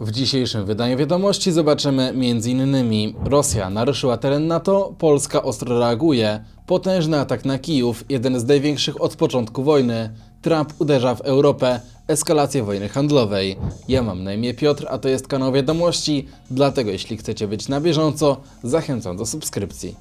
W dzisiejszym wydaniu wiadomości zobaczymy m.in. Rosja naruszyła teren NATO, Polska ostro reaguje, potężny atak na Kijów, jeden z największych od początku wojny, Trump uderza w Europę, eskalację wojny handlowej. Ja mam na imię Piotr, a to jest kanał wiadomości, dlatego jeśli chcecie być na bieżąco, zachęcam do subskrypcji.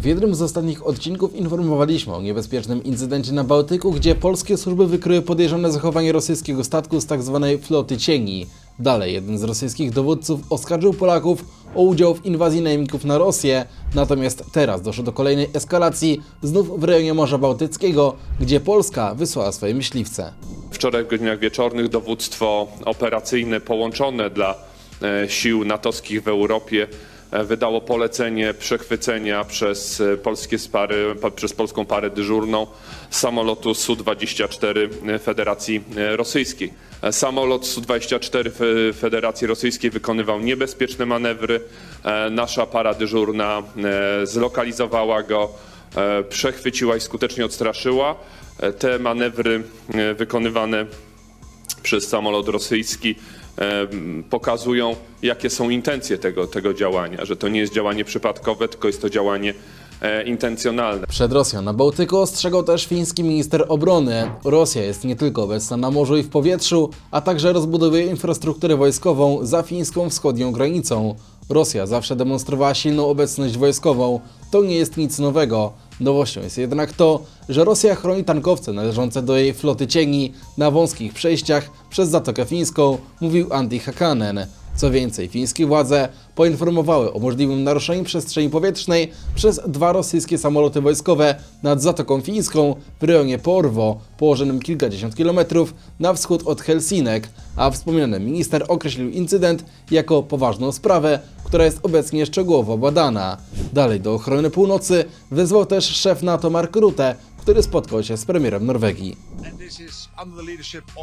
W jednym z ostatnich odcinków informowaliśmy o niebezpiecznym incydencie na Bałtyku, gdzie polskie służby wykryły podejrzane zachowanie rosyjskiego statku z tzw. floty cieni. Dalej, jeden z rosyjskich dowódców oskarżył Polaków o udział w inwazji najemników na Rosję, natomiast teraz doszło do kolejnej eskalacji, znów w rejonie Morza Bałtyckiego, gdzie Polska wysłała swoje myśliwce. Wczoraj w godzinach wieczornych dowództwo operacyjne połączone dla e, sił natowskich w Europie wydało polecenie przechwycenia przez e, polskie spary, pa- przez polską parę dyżurną samolotu Su-24 Federacji e, Rosyjskiej. E, Samolot Su-24 Fe- Federacji Rosyjskiej wykonywał niebezpieczne manewry. E, Nasza para dyżurna e, zlokalizowała go, e, przechwyciła i skutecznie odstraszyła. E, Te manewry e, wykonywane przez samolot rosyjski e, pokazują, jakie są intencje tego, tego działania, że to nie jest działanie przypadkowe, tylko jest to działanie e, intencjonalne. Przed Rosją na Bałtyku ostrzegał też fiński minister obrony. Rosja jest nie tylko obecna na morzu i w powietrzu, a także rozbudowuje infrastrukturę wojskową za fińską wschodnią granicą. Rosja zawsze demonstrowała silną obecność wojskową. To nie jest nic nowego. Nowością jest jednak to, że Rosja chroni tankowce należące do jej floty cieni na wąskich przejściach przez Zatokę Fińską, mówił Antti Hakanen. Co więcej, fińskie władze poinformowały o możliwym naruszeniu przestrzeni powietrznej przez dwa rosyjskie samoloty wojskowe nad Zatoką Fińską w rejonie Porwo, położonym kilkadziesiąt kilometrów na wschód od Helsinek, a wspomniany minister określił incydent jako poważną sprawę, która jest obecnie szczegółowo badana. Dalej do ochrony północy wezwał też szef NATO Mark Rutte, który spotkał się z premierem Norwegii.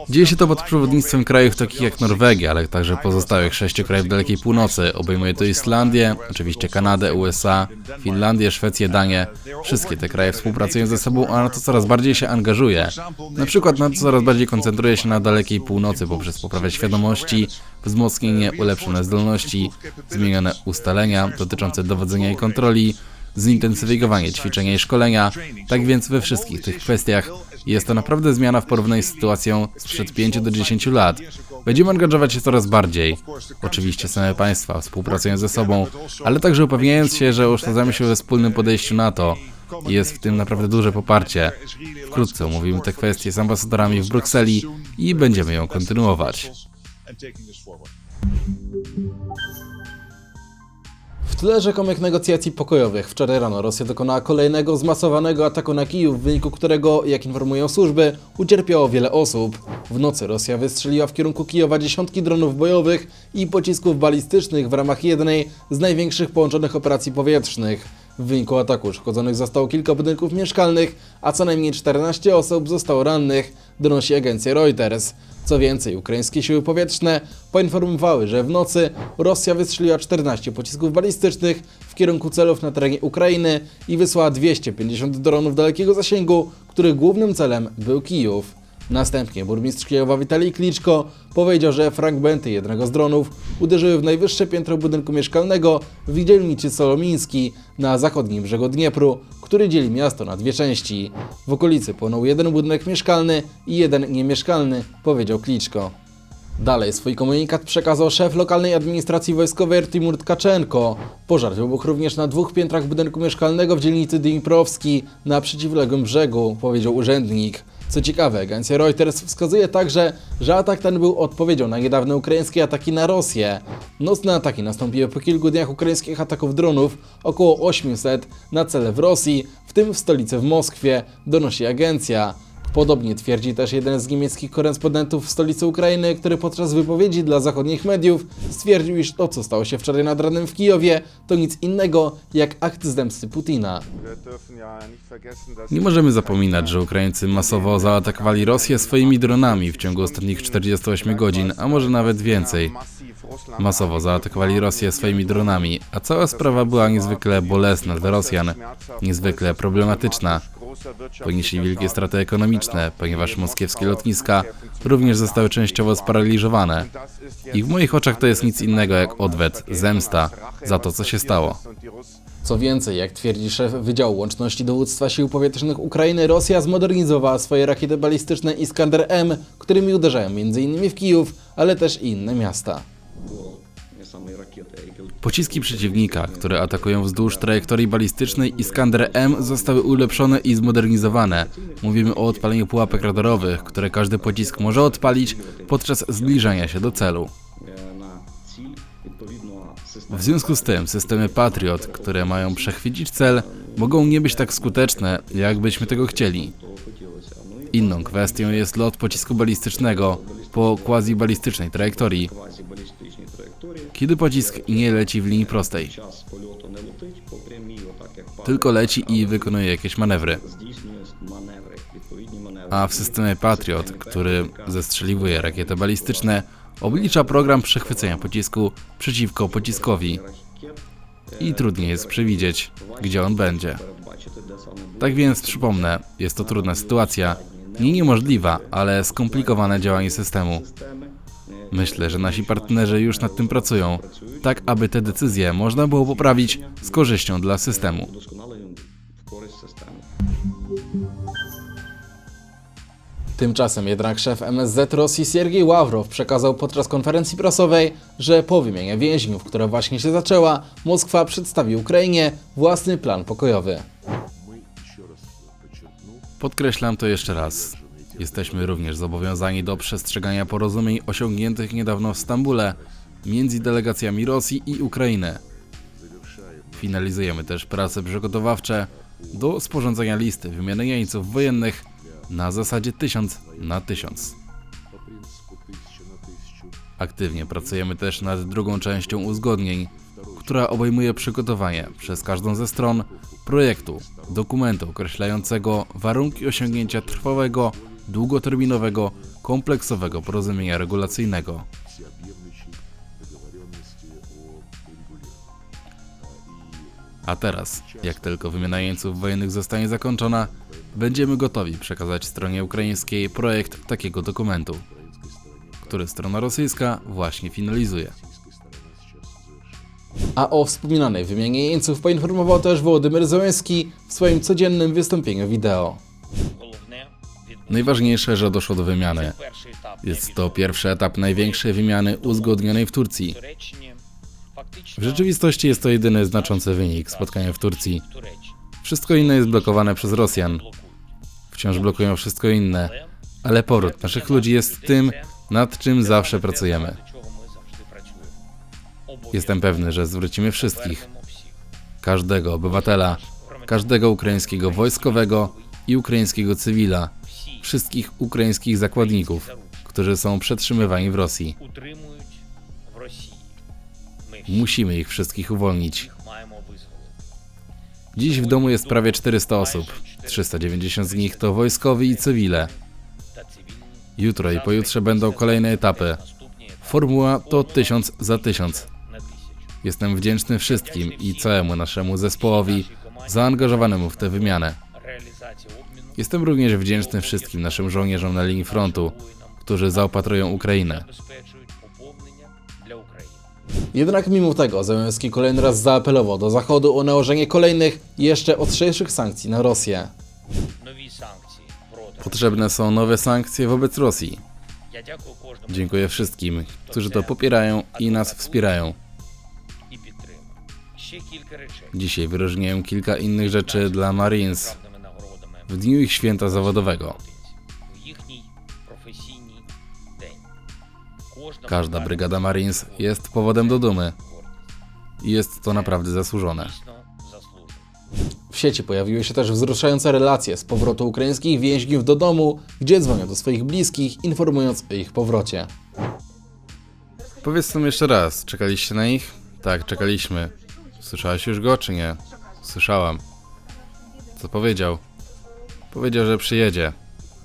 Dzieje się to pod przewodnictwem krajów takich jak Norwegia, ale także pozostałych sześciu krajów dalekiej północy. Obejmuje to Islandię, oczywiście Kanadę, USA, Finlandię, Szwecję, Danię. Wszystkie te kraje współpracują ze sobą, a NATO coraz bardziej się angażuje. Na przykład NATO coraz bardziej koncentruje się na dalekiej północy poprzez poprawę świadomości, wzmocnienie ulepszone zdolności, zmienione ustalenia dotyczące dowodzenia i kontroli, zintensyfikowanie ćwiczenia i szkolenia. Tak więc we wszystkich tych kwestiach jest to naprawdę zmiana w porównaniu z sytuacją sprzed 5 do 10 lat. Będziemy angażować się coraz bardziej. Oczywiście same państwa współpracują ze sobą, ale także upewniając się, że oszczędzamy się we wspólnym podejściu NATO. Jest w tym naprawdę duże poparcie. Wkrótce omówimy te kwestie z ambasadorami w Brukseli i będziemy ją kontynuować. Tle rzekomych negocjacji pokojowych wczoraj rano Rosja dokonała kolejnego zmasowanego ataku na Kijów, w wyniku którego, jak informują służby, ucierpiało wiele osób. W nocy Rosja wystrzeliła w kierunku Kijowa dziesiątki dronów bojowych i pocisków balistycznych w ramach jednej z największych połączonych operacji powietrznych. W wyniku ataku uszkodzonych zostało kilka budynków mieszkalnych, a co najmniej 14 osób zostało rannych, donosi agencja Reuters. Co więcej, ukraińskie siły powietrzne poinformowały, że w nocy Rosja wystrzeliła 14 pocisków balistycznych w kierunku celów na terenie Ukrainy i wysłała 250 dronów dalekiego zasięgu, których głównym celem był Kijów. Następnie burmistrz Kijowa Witalij Kliczko powiedział, że fragmenty jednego z dronów uderzyły w najwyższe piętro budynku mieszkalnego w dzielnicy Solomiński na zachodnim brzegu Dniepru, który dzieli miasto na dwie części. W okolicy płonął jeden budynek mieszkalny i jeden niemieszkalny, powiedział Kliczko. Dalej swój komunikat przekazał szef lokalnej administracji wojskowej Timur Tkaczenko. Pożar wybuchł również na dwóch piętrach budynku mieszkalnego w dzielnicy Dniprowski na przeciwległym brzegu, powiedział urzędnik. Co ciekawe, agencja Reuters wskazuje także, że atak ten był odpowiedzią na niedawne ukraińskie ataki na Rosję. Nocne ataki nastąpiły po kilku dniach ukraińskich ataków dronów, około 800 na cele w Rosji, w tym w stolicy w Moskwie, donosi agencja. Podobnie twierdzi też jeden z niemieckich korespondentów w stolicy Ukrainy, który podczas wypowiedzi dla zachodnich mediów stwierdził, iż to, co stało się wczoraj nad ranem w Kijowie, to nic innego jak akt zemsty Putina. Nie możemy zapominać, że Ukraińcy masowo zaatakowali Rosję swoimi dronami w ciągu ostatnich 48 godzin, a może nawet więcej. Masowo zaatakowali Rosję swoimi dronami, a cała sprawa była niezwykle bolesna dla Rosjan, niezwykle problematyczna. Ponieśli wielkie straty ekonomiczne, ponieważ moskiewskie lotniska również zostały częściowo sparaliżowane. I w moich oczach to jest nic innego jak odwet, zemsta za to, co się stało. Co więcej, jak twierdzi szef Wydziału Łączności Dowództwa Sił Powietrznych Ukrainy, Rosja zmodernizowała swoje rakiety balistyczne Iskander-M, którymi uderzają m.in. w Kijów, ale też i inne miasta. Pociski przeciwnika, które atakują wzdłuż trajektorii balistycznej Iskander-M zostały ulepszone i zmodernizowane. Mówimy o odpaleniu pułapek radarowych, które każdy pocisk może odpalić podczas zbliżania się do celu. W związku z tym systemy Patriot, które mają przechwycić cel, mogą nie być tak skuteczne, jak byśmy tego chcieli. Inną kwestią jest lot pocisku balistycznego po quasi-balistycznej trajektorii, kiedy pocisk nie leci w linii prostej, tylko leci i wykonuje jakieś manewry. A w systemie Patriot, który zestrzeliwuje rakiety balistyczne, oblicza program przechwycenia pocisku przeciwko pociskowi i trudniej jest przewidzieć, gdzie on będzie. Tak więc przypomnę, jest to trudna sytuacja, nie niemożliwa, ale skomplikowane działanie systemu. Myślę, że nasi partnerzy już nad tym pracują, tak aby te decyzje można było poprawić z korzyścią dla systemu. Tymczasem jednak szef MSZ Rosji Siergiej Ławrow przekazał podczas konferencji prasowej, że po wymianie więźniów, która właśnie się zaczęła, Moskwa przedstawi Ukrainie własny plan pokojowy. Podkreślam to jeszcze raz. Jesteśmy również zobowiązani do przestrzegania porozumień osiągniętych niedawno w Stambule między delegacjami Rosji i Ukrainy. Finalizujemy też prace przygotowawcze do sporządzenia listy wymiany jeńców wojennych na zasadzie 1000 na 1000. Aktywnie pracujemy też nad drugą częścią uzgodnień, która obejmuje przygotowanie przez każdą ze stron projektu, dokumentu określającego warunki osiągnięcia trwałego, długoterminowego, kompleksowego porozumienia regulacyjnego. A teraz, jak tylko wymiana jeńców wojennych zostanie zakończona, będziemy gotowi przekazać stronie ukraińskiej projekt takiego dokumentu, który strona rosyjska właśnie finalizuje. A o wspominanej wymianie jeńców poinformował też Wołodymyr Zełenski w swoim codziennym wystąpieniu wideo. Najważniejsze, że doszło do wymiany. Jest to pierwszy etap największej wymiany uzgodnionej w Turcji. W rzeczywistości jest to jedyny znaczący wynik spotkania w Turcji. Wszystko inne jest blokowane przez Rosjan. Wciąż blokują wszystko inne, ale powrót naszych ludzi jest tym, nad czym zawsze pracujemy. Jestem pewny, że zwrócimy wszystkich, każdego obywatela, każdego ukraińskiego wojskowego i ukraińskiego cywila, wszystkich ukraińskich zakładników, którzy są przetrzymywani w Rosji. Musimy ich wszystkich uwolnić. Dziś w domu jest prawie 400 osób. 390 z nich to wojskowi i cywile. Jutro i pojutrze będą kolejne etapy. Formuła to 1000 za 1000. Jestem wdzięczny wszystkim i całemu naszemu zespołowi zaangażowanemu w tę wymianę. Jestem również wdzięczny wszystkim naszym żołnierzom na linii frontu, którzy zaopatrują Ukrainę. Jednak mimo tego Zełenski kolejny raz zaapelował do Zachodu o nałożenie kolejnych, jeszcze ostrzejszych sankcji na Rosję. Potrzebne są nowe sankcje wobec Rosji. Dziękuję wszystkim, którzy to popierają i nas wspierają. Dzisiaj wyróżniłem kilka innych rzeczy dla Marines, w dniu ich święta zawodowego. Każda brygada Marines jest powodem do dumy. Jest to naprawdę zasłużone. W sieci pojawiły się też wzruszające relacje z powrotu ukraińskich więźniów do domu, gdzie dzwonią do swoich bliskich, informując o ich powrocie. Powiedz nam jeszcze raz, czekaliście na ich? Tak, czekaliśmy. Słyszałaś już go, czy nie? Słyszałam. Co powiedział? Powiedział, że przyjedzie,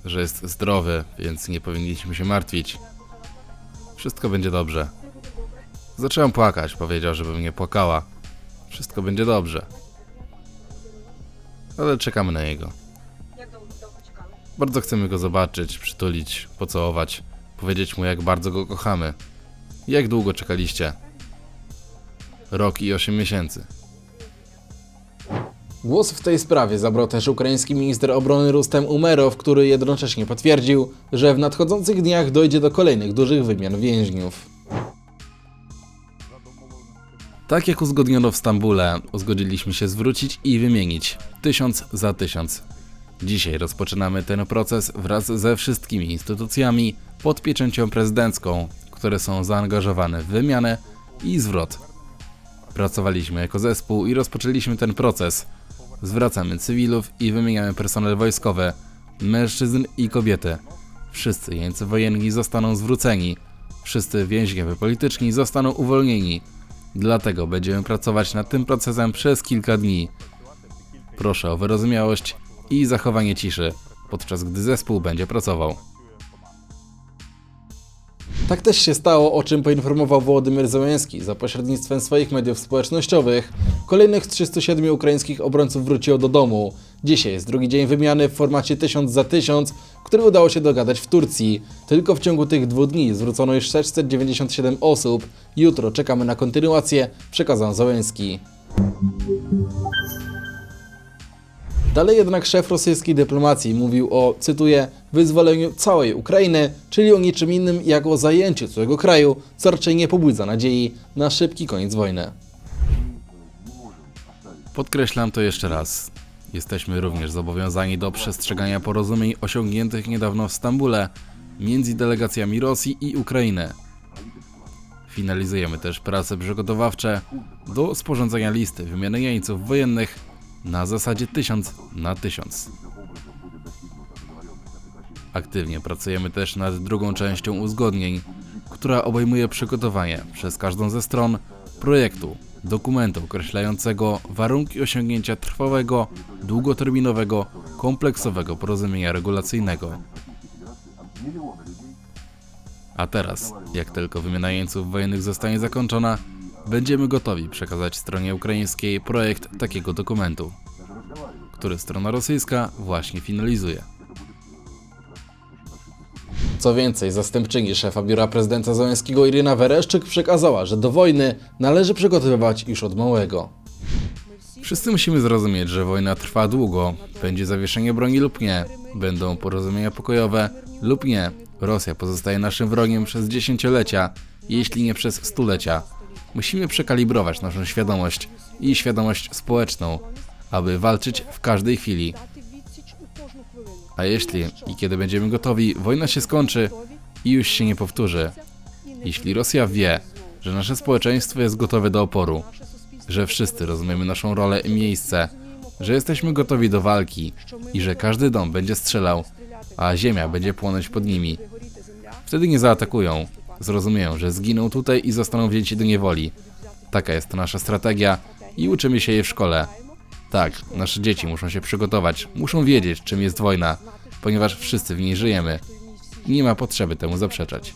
że jest zdrowy, więc nie powinniśmy się martwić. Wszystko będzie dobrze. Zaczęłam płakać, powiedział, żebym nie płakała. Wszystko będzie dobrze. Ale czekamy na niego. Bardzo chcemy go zobaczyć, przytulić, pocałować, powiedzieć mu jak bardzo go kochamy. Jak długo czekaliście? Rok i 8 miesięcy. Głos w tej sprawie zabrał też ukraiński minister obrony Rustem Umerow, który jednocześnie potwierdził, że w nadchodzących dniach dojdzie do kolejnych dużych wymian więźniów. Tak jak uzgodniono w Stambule, uzgodziliśmy się zwrócić i wymienić tysiąc za tysiąc. Dzisiaj rozpoczynamy ten proces wraz ze wszystkimi instytucjami pod pieczęcią prezydencką, które są zaangażowane w wymianę i zwrot. Pracowaliśmy jako zespół i rozpoczęliśmy ten proces. Zwracamy cywilów i wymieniamy personel wojskowy, mężczyzn i kobiety. Wszyscy jeńcy wojenni zostaną zwróceni, wszyscy więźniowie polityczni zostaną uwolnieni. Dlatego będziemy pracować nad tym procesem przez kilka dni. Proszę o wyrozumiałość i zachowanie ciszy, podczas gdy zespół będzie pracował. Tak też się stało, o czym poinformował Wołodymyr Zełenski za pośrednictwem swoich mediów społecznościowych. Kolejnych 307 ukraińskich obrońców wróciło do domu. Dzisiaj jest drugi dzień wymiany w formacie 1000 za 1000, który udało się dogadać w Turcji. Tylko w ciągu tych dwóch dni zwrócono już 697 osób. Jutro czekamy na kontynuację, przekazał Zełenski. Dalej jednak szef rosyjskiej dyplomacji mówił o, cytuję, wyzwoleniu całej Ukrainy, czyli o niczym innym jak o zajęciu całego kraju, co raczej nie pobudza nadziei na szybki koniec wojny. Podkreślam to jeszcze raz. Jesteśmy również zobowiązani do przestrzegania porozumień osiągniętych niedawno w Stambule między delegacjami Rosji i Ukrainy. Finalizujemy też prace przygotowawcze do sporządzenia listy wymiany jeńców wojennych na zasadzie 1000 na 1000. Aktywnie pracujemy też nad drugą częścią uzgodnień, która obejmuje przygotowanie przez każdą ze stron projektu, dokumentu określającego warunki osiągnięcia trwałego, długoterminowego, kompleksowego porozumienia regulacyjnego. A teraz, jak tylko wymiana jeńców wojennych zostanie zakończona, będziemy gotowi przekazać stronie ukraińskiej projekt takiego dokumentu, który strona rosyjska właśnie finalizuje. Co więcej, zastępczyni szefa biura prezydenta Załęskiego Irina Wereszczyk przekazała, że do wojny należy przygotowywać już od małego. Wszyscy musimy zrozumieć, że wojna trwa długo, będzie zawieszenie broni lub nie, będą porozumienia pokojowe lub nie. Rosja pozostaje naszym wrogiem przez dziesięciolecia, jeśli nie przez stulecia. Musimy przekalibrować naszą świadomość i świadomość społeczną, aby walczyć w każdej chwili. A jeśli i kiedy będziemy gotowi, wojna się skończy i już się nie powtórzy. Jeśli Rosja wie, że nasze społeczeństwo jest gotowe do oporu, że wszyscy rozumiemy naszą rolę i miejsce, że jesteśmy gotowi do walki i że każdy dom będzie strzelał, a ziemia będzie płonąć pod nimi. Wtedy nie zaatakują. Zrozumieją, że zginą tutaj i zostaną wzięci do niewoli. Taka jest nasza strategia i uczymy się jej w szkole. Tak, nasze dzieci muszą się przygotować, muszą wiedzieć, czym jest wojna, ponieważ wszyscy w niej żyjemy. Nie ma potrzeby temu zaprzeczać.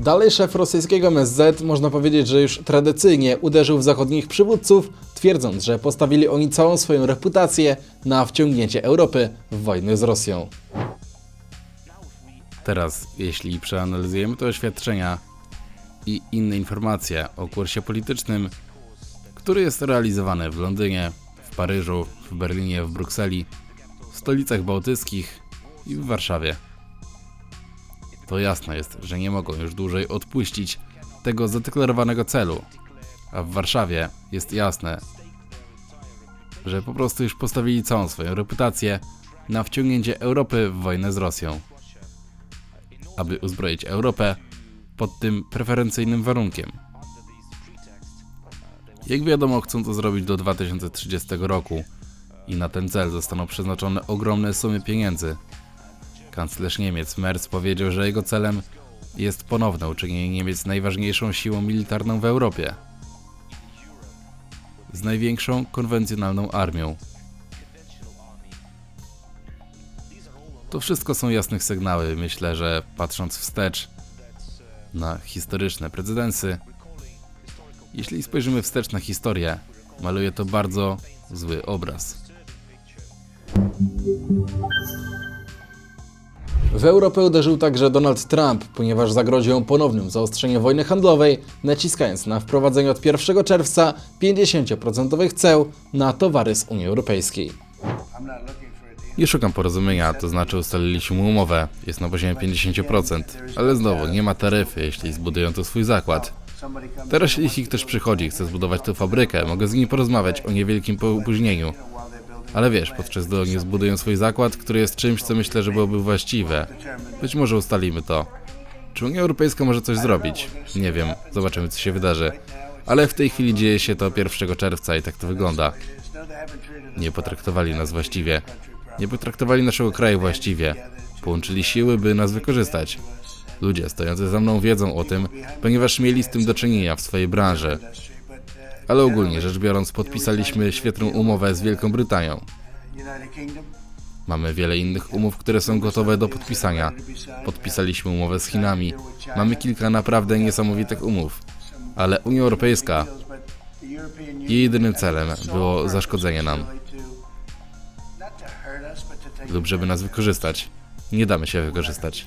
Dalej szef rosyjskiego MSZ, można powiedzieć, że już tradycyjnie uderzył w zachodnich przywódców, twierdząc, że postawili oni całą swoją reputację na wciągnięcie Europy w wojnę z Rosją. Teraz, jeśli przeanalizujemy te oświadczenia i inne informacje o kursie politycznym, który jest realizowany w Londynie, w Paryżu, w Berlinie, w Brukseli, w stolicach bałtyckich i w Warszawie, to jasne jest, że nie mogą już dłużej odpuścić tego zadeklarowanego celu. A w Warszawie jest jasne, że po prostu już postawili całą swoją reputację na wciągnięcie Europy w wojnę z Rosją aby uzbroić Europę pod tym preferencyjnym warunkiem. Jak wiadomo, chcą to zrobić do 2030 roku i na ten cel zostaną przeznaczone ogromne sumy pieniędzy. Kanclerz Niemiec Merz powiedział, że jego celem jest ponowne uczynienie Niemiec najważniejszą siłą militarną w Europie. Z największą konwencjonalną armią. To wszystko są jasne sygnały. Myślę, że patrząc wstecz na historyczne precedensy, jeśli spojrzymy wstecz na historię, maluje to bardzo zły obraz. W Europę uderzył także Donald Trump, ponieważ zagroził on ponownym zaostrzeniem wojny handlowej, naciskając na wprowadzenie od 1 czerwca 50% ceł na towary z Unii Europejskiej. Nie szukam porozumienia, to znaczy ustaliliśmy umowę. Jest na poziomie 50%, ale znowu nie ma taryfy, jeśli zbudują tu swój zakład. Teraz jeśli ktoś przychodzi i chce zbudować tu fabrykę, mogę z nim porozmawiać o niewielkim opóźnieniu. Ale wiesz, podczas gdy oni zbudują swój zakład, który jest czymś, co myślę, że byłoby właściwe. Być może ustalimy to. Czy Unia Europejska może coś zrobić? Nie wiem, zobaczymy co się wydarzy. Ale w tej chwili dzieje się to 1 czerwca i tak to wygląda. Nie potraktowali nas właściwie. Nie potraktowali naszego kraju właściwie. Połączyli siły, by nas wykorzystać. Ludzie stojący za mną wiedzą o tym, ponieważ mieli z tym do czynienia w swojej branży. Ale ogólnie rzecz biorąc, podpisaliśmy świetną umowę z Wielką Brytanią. Mamy wiele innych umów, które są gotowe do podpisania. Podpisaliśmy umowę z Chinami. Mamy kilka naprawdę niesamowitych umów. Ale Unia Europejska, jej jedynym celem było zaszkodzenie nam lub żeby nas wykorzystać. Nie damy się wykorzystać.